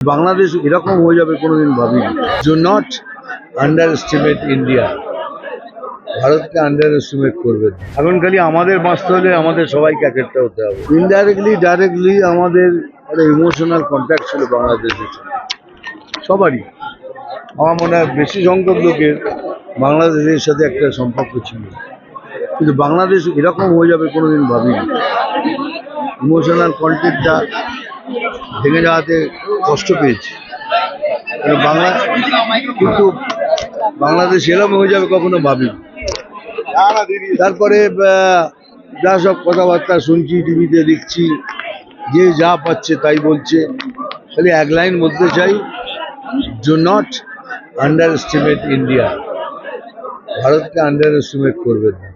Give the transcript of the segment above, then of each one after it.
বাংলাদেশ এরকম হয়ে যাবে কোনোদিন ভাবিনি। Do not underestimate India ভারতকে আন্ডার এস্টিমেট করবেন এখন খালি আমাদের বাঁচতে হলে আমাদের সবাইকে এক একটা হতে হবে। ইনডাইরেক্টলি ডাইরেক্টলি আমাদের একটা ইমোশনাল কন্ট্যাক্ট ছিল বাংলাদেশের সবারই। আমার মনে হয় বেশি সংখ্যক লোকের বাংলাদেশের সাথে একটা সম্পর্ক ছিল। কিন্তু বাংলাদেশ এরকম হয়ে যাবে কোনোদিন ভাবিনি। ইমোশনাল কন্টেন্টটা ভেঙে যাওয়াতে কষ্ট পেয়েছি। বাংলা কিন্তু বাংলাদেশ এরকম হয়ে যাবে কখনো ভাবিনি। তারপরে যা সব কথাবার্তা শুনছি, টিভিতে দেখছি, যে যা পাচ্ছে তাই বলছে। খালি এক লাইন বলতে চাই do not underestimate India ভারতকে আন্ডার এস্টিমেট করবেন না।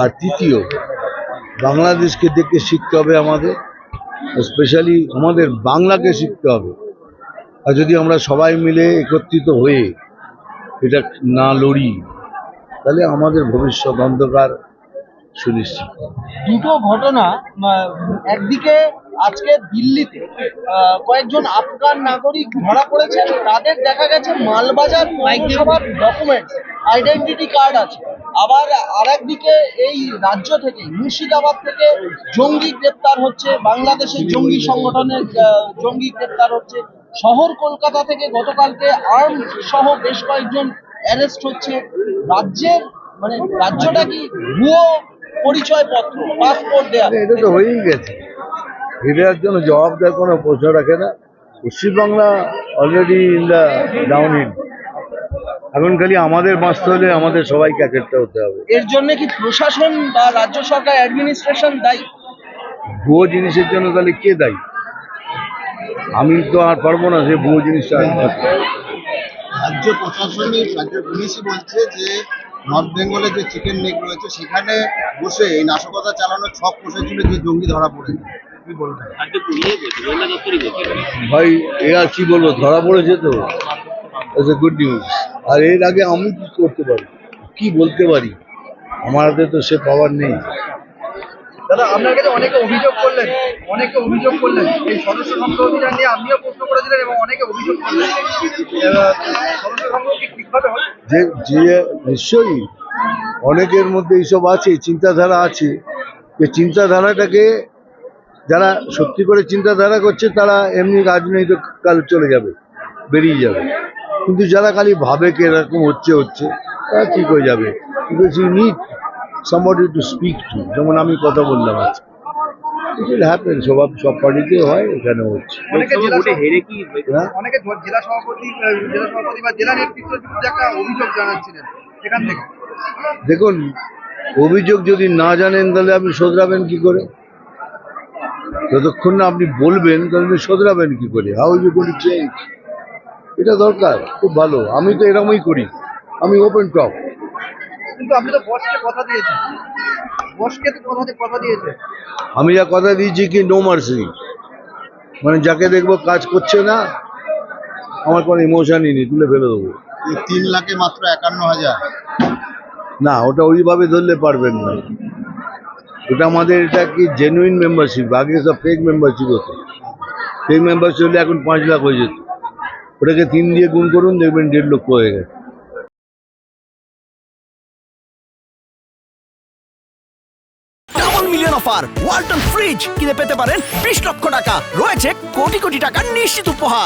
আর তৃতীয়, বাংলাদেশকে দেখে শিখতে হবে আমাদের। স্পেশালি আমাদের বাংলাকে শিখতে হবে। আর যদি আমরা সবাই মিলে একত্রিত হয়ে এটা না লড়ি, তাহলে আমাদের ভবিষ্যৎ অন্ধকার সুনিশ্চিত দুটো ঘটনা একদিকে আজকে দিল্লিতে কয়েকজন আফগান নাগরিক ধরা পড়েছেন, তাদের দেখা গেছে মালবাজার পৌরসভার ডকুমেন্টস আইডেন্টিটি কার্ড আছে। আবার আরেকদিকে এই রাজ্য থেকে, মুর্শিদাবাদ থেকে জঙ্গি গ্রেপ্তার হচ্ছে, বাংলাদেশের জঙ্গি সংগঠনের জঙ্গি গ্রেপ্তার হচ্ছে। শহর কলকাতা থেকে গতকালকে আর্ম সহ বেশ কয়েকজন অ্যারেস্ট হচ্ছে। রাজ্যের মানে রাজ্যটা কি ভুয়ো পরিচয়পত্র, পাসপোর্ট দেয়া? এটা তো হয়েই গেছে। এটার জন্য জবাব দেওয়ার কোনো প্রশ্ন রাখে না। Paschimbangla already in the down hill এখন খালি আমাদের বাঁচতে হলে আমাদের সবাইকে এক একটা হতে হবে। এর জন্য কি প্রশাসন বা রাজ্য সরকার অ্যাডমিনিস্ট্রেশন দায়ী? ভুয়ো জিনিসের জন্য তাহলে কে দায়ী? আমি তো আর পারব না সে ভুয়ো জিনিসটা রাজ্য প্রশাসনিক রাজ্য পুলিশই বলছে যে নর্থ বেঙ্গলে যে চিকেন নেক রয়েছে সেখানে বসে এই নাশকতা চালানোর ছক কষেছিল যে জঙ্গি ধরা কি বলবেন? ভাই এ আর কি বলব ধরা পড়েছে তো? ইটস এ গুড নিউজ আর এর আগে আমি কি করতে পারি? কি বলতে পারি? আমার হাতে তো সে পাওয়ার নেই। দাদা আপনার কাছে অনেকে অভিযোগ করলেন অনেকে অভিযোগ করলেন। এই সদস্য সংখ্যা অভিযান নিয়ে আপনিও প্রশ্ন করেছিলেন এবং অনেকে অভিযোগ করলেন। সদস্য সংখ্যা কি ঠিকভাবে যে যে নিশ্চয়ই অনেকের মধ্যে এইসব আছে চিন্তাধারা আছে। যে চিন্তাধারাটাকে যারা সত্যি করে চিন্তাধারা করছে তারা এমনি রাজনৈতিক কাল চলে যাবে বেরিয়ে যাবে। কিন্তু যারা খালি ভাবে কি এরকম হচ্ছে হচ্ছে তারা ঠিক হয়ে যাবে। Because you need somebody to speak to যেমন আমি কথা বললাম আজকে। ইট হ্যাপেন সব সব পার্টিতে হয় এখানে হচ্ছে। অনেকে জেলা সভাপতি- অনেকে জেলা সভাপতি জেলা সভাপতি বা জেলা নেতৃত্বের একটা অভিযোগ জানাচ্ছিলেন সেখান থেকে। দেখুন অভিযোগ যদি না জানেন তাহলে আপনি শোধরাবেন কি করে? যতক্ষণ না আপনি বলবেন তাহলে শোধরাবেন কি করে? হাউ ইউ গোট চেঞ্জ এটা দরকার খুব ভালো। আমি তো এরকমই করি। আমি ওপেন টপ কিন্তু আপনি তো বসকে কথা দিয়েছেন। বসকে তো কথা কথা দিয়েছেন। আমি যা কথা দিয়েছি কি নো মার্সি মানে যাকে দেখব কাজ করছে না আমার কোনো ইমোশনই নেই তুলে ফেলে দেবো। এই তিন লাখে মাত্র একান্ন হাজার। না ওটা ওইভাবে ধরলে পারবেন না। ওটা আমাদের এটা কি জেনুইন মেম্বারশিপ আগে সব ফেক মেম্বারশিপ হতো। ফেক মেম্বারশিপ হলে এখন পাঁচ লাখ হয়ে যেত। ওটাকে তিন দিয়ে গুণ করুন, দেখবেন দেড় লক্ষ হয়ে গেছে। মিলিয়ন অফার, ওয়ালটন ফ্রিজ কিনে পেতে পারেন বিশ লক্ষ টাকা। রয়েছে কোটি কোটি টাকা নিশ্চিত উপহার।